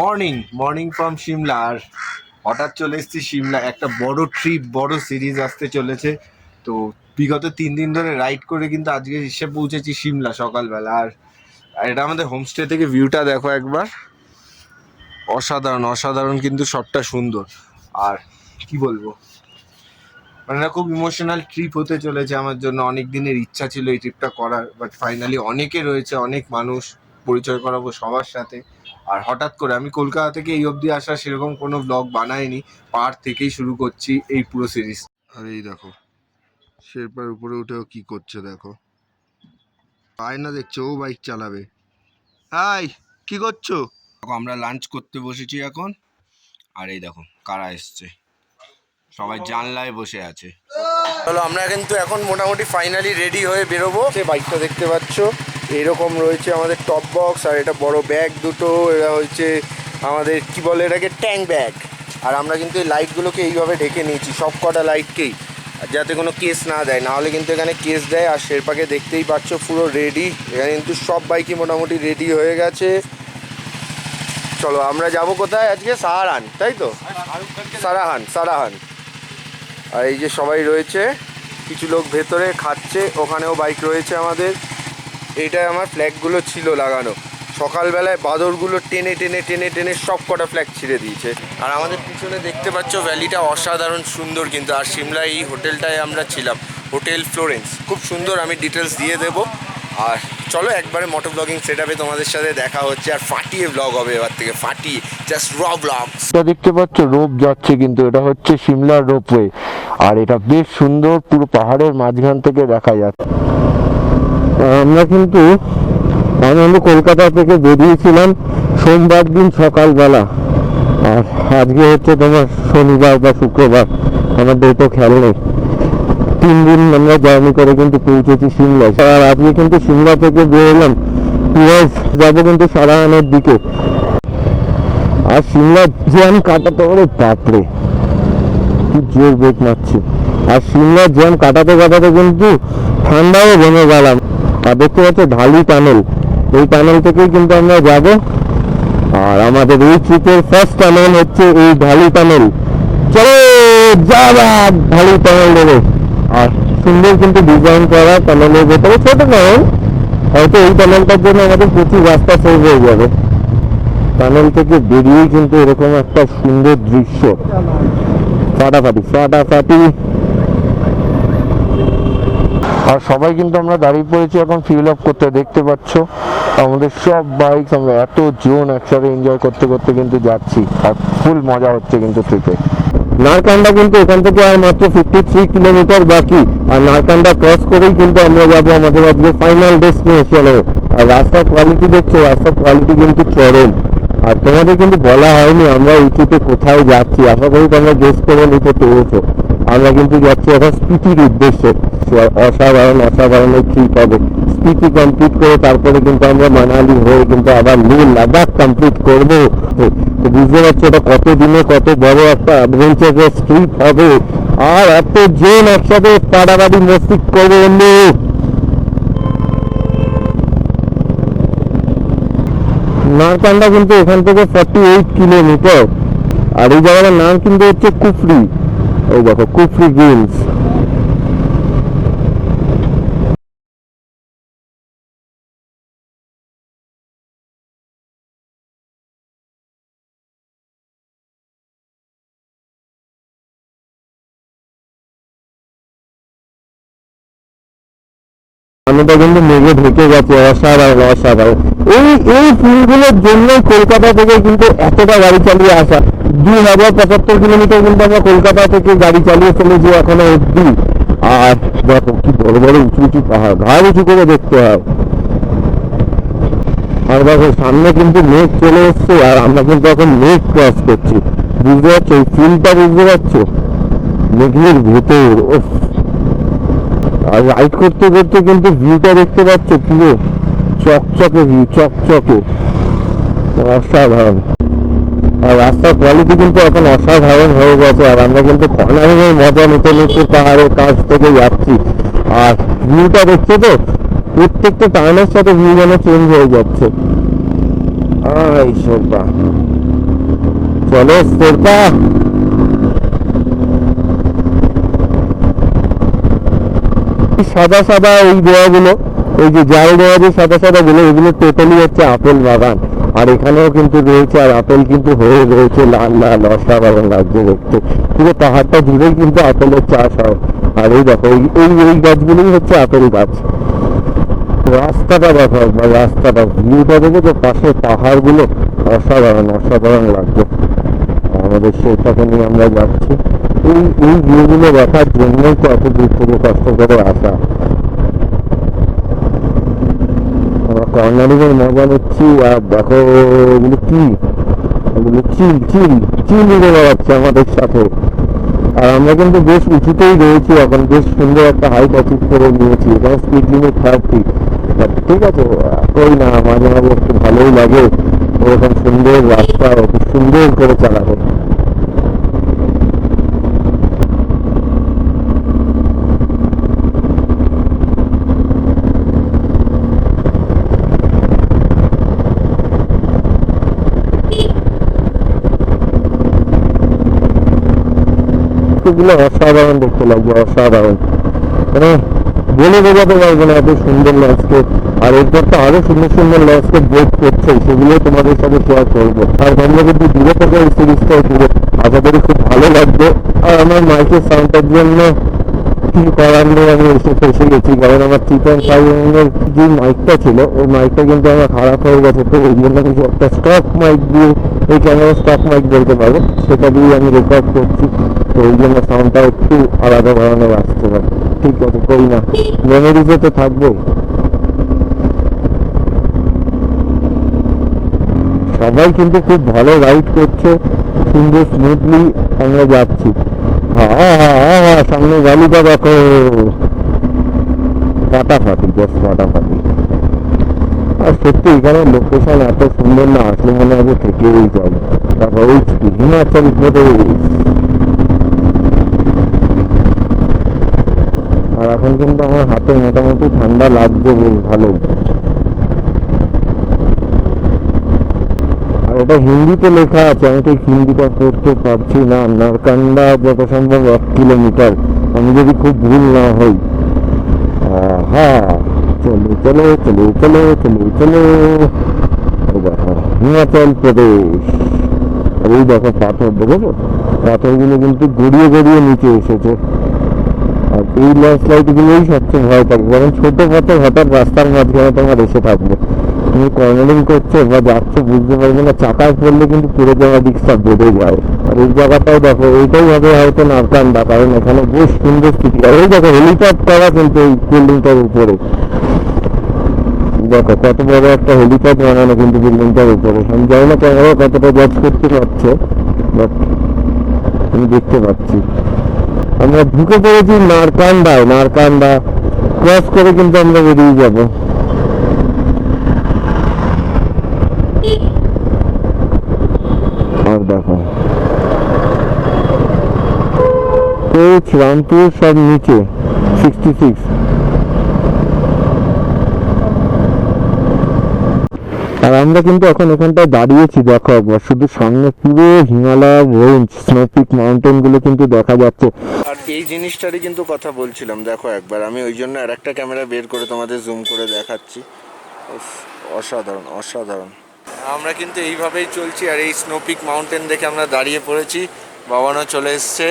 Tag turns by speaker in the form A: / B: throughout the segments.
A: Morning morning from Shimla আর হঠাৎ চলে এসেছি সিমলা একটা বড় ট্রিপ বড় সিরিজ আসতে চলেছে। তো বিগত তিন দিন ধরে রাইড করে কিন্তু আজকে এসে পৌঁছেছি সিমলা সকালবেলা। আর এটা আমাদের হোমস্টে থেকে ভিউটা দেখো একবার। অসাধারণ অসাধারণ কিন্তু সবটা সুন্দর। আর কি বলব? মানে খুব ইমোশনাল ট্রিপ হতে চলেছে আমার জন্য। অনেক দিনের ইচ্ছা ছিল এই ট্রিপটা করার বাট ফাইনালি অনেকে রয়েছে, অনেক মানুষ পরিচয় করাবো সবার সাথে। আর হঠাৎ করে আমি কলকাতা থেকে এই অবধি আসা সেরকম কোনো ব্লগ বানাইনি পাহাড় থেকেই শুরু করছি এই পুরো সিরিজ আর এই দেখো শেরপার উপরে উঠেও কি করছে দেখো। পায় না দেখছ ও বাইক চালাবে। হাই কি করছ? দেখো, আমরা লাঞ্চ করতে বসেছি এখন। আর এই দেখো কারা এসছে? সবাই জানলায় বসে আছে। চলো আমরা কিন্তু এখন মোটামুটি ফাইনালি রেডি হয়ে বেরোবো। সে বাইকটা দেখতে পাচ্ছ। এরকম রয়েছে আমাদের টপ বক্স আর এটা বড় ব্যাগ দুটো, এরা হচ্ছে আমাদের কি বলে এটাকে ট্যাং ব্যাগ আর আমরা কিন্তু এই লাইটগুলোকে এইভাবে ঢেকে নিয়েছি সব কটা লাইটকেই যাতে কোনো কেস না দেয়। নাহলে কিন্তু এখানে কেস দেয়, আর শেরপাকে দেখতেই পাচ্ছ পুরো রেডি এখানে কিন্তু সব বাইকই মোটামুটি রেডি হয়ে গেছে। চলো, আমরা যাব কোথায় আজকে? সাহারান তাই তো? সারাহান সারাহান। আর এই যে সবাই রয়েছে, কিছু লোক ভেতরে খাচ্ছে, ওখানেও বাইক রয়েছে আমাদের। এইটায় আমার ফ্ল্যাগগুলো ছিল লাগানো। সকালবেলায় বাদরগুলো টেনে টেনে টেনে টেনে সব কটা ফ্ল্যাগ ছিঁড়ে দিয়েছে। আর আমাদের পিছনে দেখতে পাচ্ছ ভ্যালিটা অসাধারণ সুন্দর কিন্তু, আর সিমলায় এই হোটেলটায় আমরা ছিলাম। হোটেল ফ্লোরেন্স খুব সুন্দর, আমি ডিটেলস দিয়ে দেবো। আর চলো, একবারে মোটর ব্লগিং সেট আপে তোমাদের সাথে দেখা হচ্ছে, আর ফাটিয়ে ব্লগ হবে এবার থেকে। ফাটিয়ে জাস্ট র ব্লগ
B: দেখতে পাচ্ছ, রোপ যাচ্ছে কিন্তু, এটা হচ্ছে সিমলার রোপওয়ে আর এটা বেশ সুন্দর, পুরো পাহাড়ের মাঝখান থেকে দেখা যাচ্ছে। আমরা কিন্তু, আমি কলকাতা থেকে বেরিয়েছিলাম সোমবার দিন সকালবেলা। আর আজকে হচ্ছে তোমার শনিবার বা শুক্রবার, আমার ডেটও খেয়াল নেই। তিন দিন আমরা জার্নি করে কিন্তু পৌঁছেছি সিমলা। আর আজকে কিন্তু সিমলা থেকে বেরোলাম টুয়ার্স যাব কিন্তু সারাহানের দিকে। আর সিমলা জ্যাম কাটাতে পারে বাপরে। কি জোর বেগ মারছে। আর সিমলা জ্যাম কাটাতে কাটাতে কিন্তু ঠান্ডাও জমে গেলাম। আর দেখতে পাচ্ছ ঢালি টানেল এই টানেল থেকেই কিন্তু আমরা যাব। আর আমাদের এই ট্রিপের ফার্স্ট টানেল হচ্ছে এই ঢালি টানেল চলো যাবা ঢালি টানেল দেবে আর সুন্দর কিন্তু ডিজাইন করা টানেলের ভেতরে। ছোট টানেল হয়তো এই টানেলটার জন্য আমাদের প্রচুর রাস্তা সেভ হয়ে যাবে। টানেল থেকে বেরিয়ে কিন্তু এরকম একটা সুন্দর দৃশ্য। ফাটাফাটি ফাটাফাটি। আর সবাই কিন্তু আমরা দাঁড়িয়ে পড়েছি এখন ফিল আপ করতে দেখতে পাচ্ছ। আমাদের সব বাইক আমরা এত জোন একসাথে এনজয় করতে করতে কিন্তু যাচ্ছি, আর ফুল মজা হচ্ছে কিন্তু ট্রিপে নারকান্দা কিন্তু এখান থেকে আর মাত্র ফিফটি থ্রি কিলোমিটার বাকি, আর নারকান্দা ক্রস করেই কিন্তু আমরা যাব আমাদের আজকে ফাইনাল ডেস্টিনেশনে আর রাস্তার কোয়ালিটি দেখছ, রাস্তার কোয়ালিটি কিন্তু চরম। আর তোমাদের কিন্তু বলা হয়নি আমরা এই কোথায় যাচ্ছি, আশা করি তোমরা গেস করে নিতে পেরেছ। আমরা কিন্তু যাচ্ছি এখন স্পিতির উদ্দেশ্যে। অসাধারণ অসাধারণ ট্রিপ হবে স্পিতি কমপ্লিট করে তারপরে কিন্তু আমরা মানালি হয়ে কিন্তু আবার লে লাদাখ কমপ্লিট করব। তো বুঝতে পারছি এটা কত দিনে কত বড় একটা অ্যাডভেঞ্চারাস ট্রিপ হবে। আর এত জন একসাথে পাড়াবাড়ি মস্তিক করবে বন্ধু। নারকান্দা কিন্তু এখান থেকে ফর্টি এইট কিলোমিটার আর এই জায়গাটার নাম কিন্তু হচ্ছে কুফরি। এই দেখো কুফরি গেমস পানিটা কিন্তু মেঘে ঢেকে গেছে, অসাধারণ অসাধারণ। এই এই ফুলগুলোর জন্যই কলকাতা থেকে কিন্তু এতটা গাড়ি চালিয়ে আসা। দুই হাজার পঁচাত্তর কিলোমিটার কিন্তু আমরা কলকাতা থেকে গাড়ি চালিয়ে চলেছি এখনও অব্দি আর দেখো কি বড় বড় উঁচু উঁচু পাহাড়, ঘাড় উঁচু করে দেখতে হয়। আর দেখো, সামনে কিন্তু মেঘ চলে এসছে, আর আমরা কিন্তু এখন মেঘ ক্রস করছি। বুঝতে পারছ? এই ফিল্ডটা বুঝতে পারছ? মেঘের ভেতর ওফ আর রাইড করতে করতে কিন্তু ভিউটা দেখতে পাচ্ছ পুরো চকচকে ভিউ চকচকে। অসাধারণ। আর রাস্তার কোয়ালিটি কিন্তু এখন অসাধারণ হয়ে গেছে। আর আমরা কিন্তু কর্নারিং মজা নিতে নিতে পাহাড়ের কাছ থেকে যাচ্ছি। আর ভিউটা দেখছ তো? প্রত্যেকটা টার্নের সাথে ভিউ যেন চেঞ্জ হয়ে যাচ্ছে। আই সব চলো স্পোর্টা সাদা সাদা এই দোয়াগুলো এই যে জাল দেওয়া যে সাদা সাদা গুলো, এগুলো টোটালি হচ্ছে আপেল বাগান। আর এখানেও কিন্তু রয়েছে, আর আপেল কিন্তু হয়ে রয়েছে লাল লাল, অসাধারণ লাগছে দেখতে। পুরো পাহাড়টা জুড়েই কিন্তু আপেলের চাষ হয়। আর এই দেখো, এই এই গাছগুলোই হচ্ছে আপেল গাছ। রাস্তাটা দেখো একবার, রাস্তাটা। ভিউটা দেখো যে পাশে পাহাড়গুলো অসাধারণ অসাধারণ লাগছে। আমাদের সেটাকে নিয়ে আমরা যাচ্ছি। এই এই জন্যই তো এত কষ্ট করে আসা। আমরা কর্নারিংয়ের মজা নিচ্ছি, আর দেখো এগুলো কি? এগুলো চিল চিল চিল উড়ে বেড়াচ্ছে আমাদের সাথে। আর আমরা কিন্তু বেশ উঁচুতেই রয়েছি, এখন বেশ সুন্দর একটা হাইট অ্যাচিভ করে নিয়েছি। এখানে স্পিড লিমিট থার্টি ঠিক আছে ওই না, মাঝে মাঝে একটু ভালোই লাগে। ওরকম সুন্দর রাস্তা খুব সুন্দর করে চালাবে গুলো অসাধারণ দেখতে লাগবে, অসাধারণ। মানে বলে বোঝাতে পারব না এত সুন্দর ল্যান্ডস্কেপ আর এরপর তো আরও সুন্দর সুন্দর ল্যান্ডস্কেপ বোধ করছে সেগুলো তোমাদের সাথে শেয়ার করব। আর তোমরা কিন্তু দূরে থেকে এই সিরিজটা পুরো আশা করি খুব ভালো লাগবে। আর আমার মাইকের সাউন্ডটার জন্য কিছু করার নেই, আমি এসে ফেসে গেছি, কারণ আমার থ্রি পয়েন্ট ফাইভ এর যে মাইকটা ছিল, ওই মাইকটা কিন্তু আমার খারাপ হয়ে গেছে তো ওই জন্য কিন্তু একটা স্টক মাইক দিয়ে, এই ক্যামেরা স্টক মাইক বলতে পারো, সেটা দিয়ে আমি রেকর্ড করছি। তো ওই জন্য সাউন্ডটা একটু আলাদা ধরনের আসতে পারে ঠিক আছে, করি না। মেমোরিজে তো থাকবে সবাই কিন্তু খুব ভালো রাইড করছে। সুন্দর স্মুথলি আমরা যাচ্ছি। সামনে গালিটা দেখো। ফাটাফাটি জাস্ট ফাটাফাটি। আর সত্যি এখানে লোকেশন এত সুন্দর না, আসলে মনে হবে থেকেই যাই তারপর ওই হিমাচল প্রদেশ আর এখন কিন্তু আমার হাতে মোটামুটি ঠান্ডা লাগছে বেশ ভালো। আর ওটা হিন্দিতে লেখা আছে, আমি তো হিন্দিটা পড়তে পারছি না। নারকান্ডা যত সম্ভব এক কিলোমিটার। আমি যদি খুব ভুল না হই। হ্যাঁ চলো চলো চলো চলো চলো চলো। হিমাচল প্রদেশ। আর এই দেখো পাথর দেখো পাথরগুলো কিন্তু গড়িয়ে গড়িয়ে নিচে এসেছে। আর এই ল্যান্ডস্লাইড গুলোই সবচেয়ে ভয় থাকে কারণ ছোট পাথর হঠাৎ রাস্তার মাঝখানে তোমার এসে থাকবে। তুমি কর্নারিং করছ, বা যাচ্ছ, বুঝতে পারবে না, চাকায় পড়লে কিন্তু পুরো জায়গা দিকটা বেড়ে যায়। আর এই জায়গাটাও দেখো, এইটাই হবে হয়তো নারকান্দা কারণ এখানে বেশ সুন্দর স্থিতি আর এই দেখো হেলিপ্যাড করা কিন্তু এই বিল্ডিংটার উপরে। দেখো, কত বড় একটা হেলিপ্যাড বানানো কিন্তু বিল্ডিংটার উপরে। আমি জানি না ক্যামেরা কতটা জাজ করতে পারছে বাট আমি দেখতে পাচ্ছি। আমরা ঢুকে পড়েছি নারকান্দায় নারকান্দা ক্রস করে কিন্তু আমরা বেরিয়ে যাব। আর দেখো। রামপুর সব নিচে সিক্সটি সিক্স আর আমরা কিন্তু এখন এখানটায় দাঁড়িয়েছি, দেখো একবার শুধু সামনে পুরো হিমালয় রেঞ্জ স্নোপিক মাউন্টেনগুলো কিন্তু দেখা যাচ্ছে।
A: আর এই জিনিসটারই কিন্তু কথা বলছিলাম, দেখো একবার, আমি ওই জন্য আর একটা ক্যামেরা বের করে তোমাদের জুম করে দেখাচ্ছি। অসাধারণ অসাধারণ। আমরা কিন্তু এইভাবেই চলছি, আর এই স্নোপিক মাউন্টেন দেখে আমরা দাঁড়িয়ে পড়েছি। বাবানও চলে এসছে।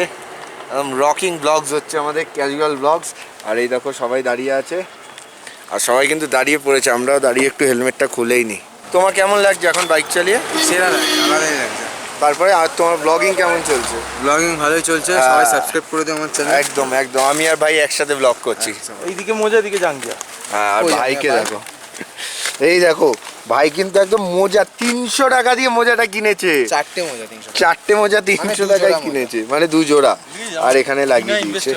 A: রকিং ব্লগস হচ্ছে আমাদের ক্যাজুয়াল ব্লগস আর এই দেখো, সবাই দাঁড়িয়ে আছে। আর সবাই কিন্তু দাঁড়িয়ে পড়েছে, আমরাও দাঁড়িয়ে একটু হেলমেটটা খুলেই নি। তোমার কেমন লাগছে এখন বাইক চালিয়ে?
C: সেরা লাগছে আলাদাই লাগছে।
A: তারপরে আর তোমার ব্লগিং কেমন চলছে?
C: ব্লগিং ভালোই চলছে। সবাই সাবস্ক্রাইব করে দিও আমার চ্যানেল
A: একদম একদম। আমি আর ভাই একসাথে ব্লগ করছি।
C: এইদিকে মোজা এদিকে জাঙ্গিয়া
A: হ্যাঁ আর ভাইকে দেখো। এই দেখো ভাই কিন্তু একদম মোজা তিনশো টাকা দিয়ে মোজাটা কিনেছে।
C: চারটে মোজা তিনশো
A: চারটে মোজা তিনশো টাকায় কিনেছে মানে দু জোড়া আর এখানে লাগিয়ে দিয়েছে।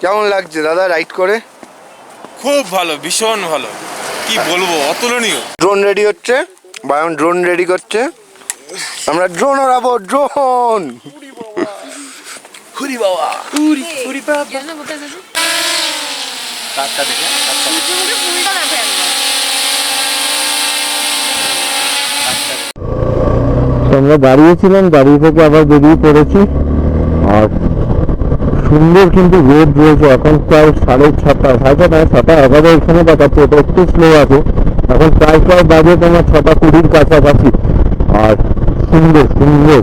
A: কেমন লাগছে দাদা রাইড করে?
D: খুব ভালো ভীষণ ভালো। কি বলব অতুলনীয়।
A: ড্রোন রেডি হচ্ছে বায়ন ড্রোন রেডি করছে। আমরা ড্রোন ওড়াবো ড্রোন
E: কোথায় গেছে সূর্যমুখী ফুলটা দেখো
B: আমরা দাঁড়িয়েছিলাম দাঁড়িয়ে থেকে আবার বেরিয়ে পড়েছি। আর সুন্দর কিন্তু রোদ রয়েছে এখন প্রায় সাড়ে ছটা সাড়ে নয়, ছটা এগারো এখানে দেখাচ্ছে এটা একটু স্লো আছে। এখন প্রায় প্রায় বাজে তোমার ছটা কুড়ির কাছাকাছি। আর সুন্দর সুন্দর।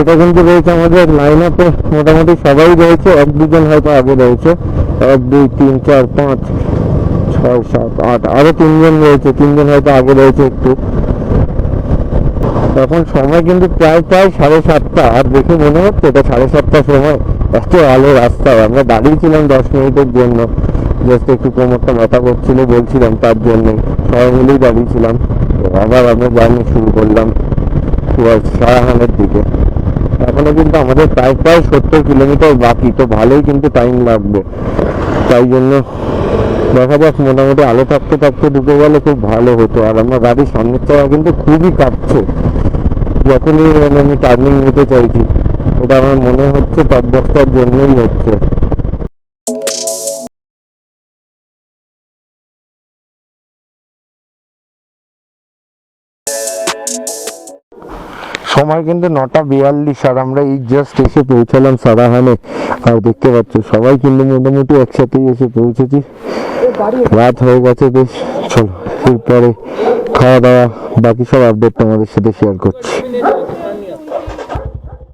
B: এটা কিন্তু রয়েছে আমাদের লাইন আপে মোটামুটি সবাই রয়েছে, এক দুজন হয়তো আগে রয়েছে। এক, দুই, তিন, চার, পাঁচ, ছয়, সাত, আট, আরও তিনজন রয়েছে, তিনজন হয়তো আগে রয়েছে একটু। এখন সময় কিন্তু প্রায় প্রায় সাড়ে সাতটা, আর দেখে মনে হচ্ছে এটা সাড়ে সাতটার সময়। এত আলো রাস্তায় আমরা দাঁড়িয়েছিলাম দশ মিনিটের জন্য। জাস্ট একটু কোমরটা ব্যথা করছিল বলছিলাম তার জন্যই সবাই মিলেই দাঁড়িয়েছিলাম। আবার আমরা জার্নি শুরু করলাম টুয়ার্ড সারাহানের দিকে। এখনও কিন্তু আমাদের প্রায় প্রায় সত্তর কিলোমিটার বাকি, তো ভালোই কিন্তু টাইম লাগবে। তাই জন্য দেখা যাক, মোটামুটি আলো থাকতে থাকতে ঢুকে গেলে খুব ভালো হতো। আর আমার গাড়ির সামনের চাকা কিন্তু খুবই কাঁপছে যখনই আমি টার্নিং নিতে চাইছি এটা আমার মনে হচ্ছে বক্সটার জন্যই হচ্ছে। সময় কিন্তু নটা বিয়াল্লিশ আর আমরা এই জাস্ট এসে পৌঁছালাম সারাহানে। আর দেখতে পাচ্ছ, সবাই কিন্তু মোটামুটি একসাথেই এসে পৌঁছেছি। রাত হয়ে গেছে বেশ, চলো, এরপরে খাওয়া দাওয়া, বাকি সব আপডেট তোমাদের সাথে শেয়ার করছি।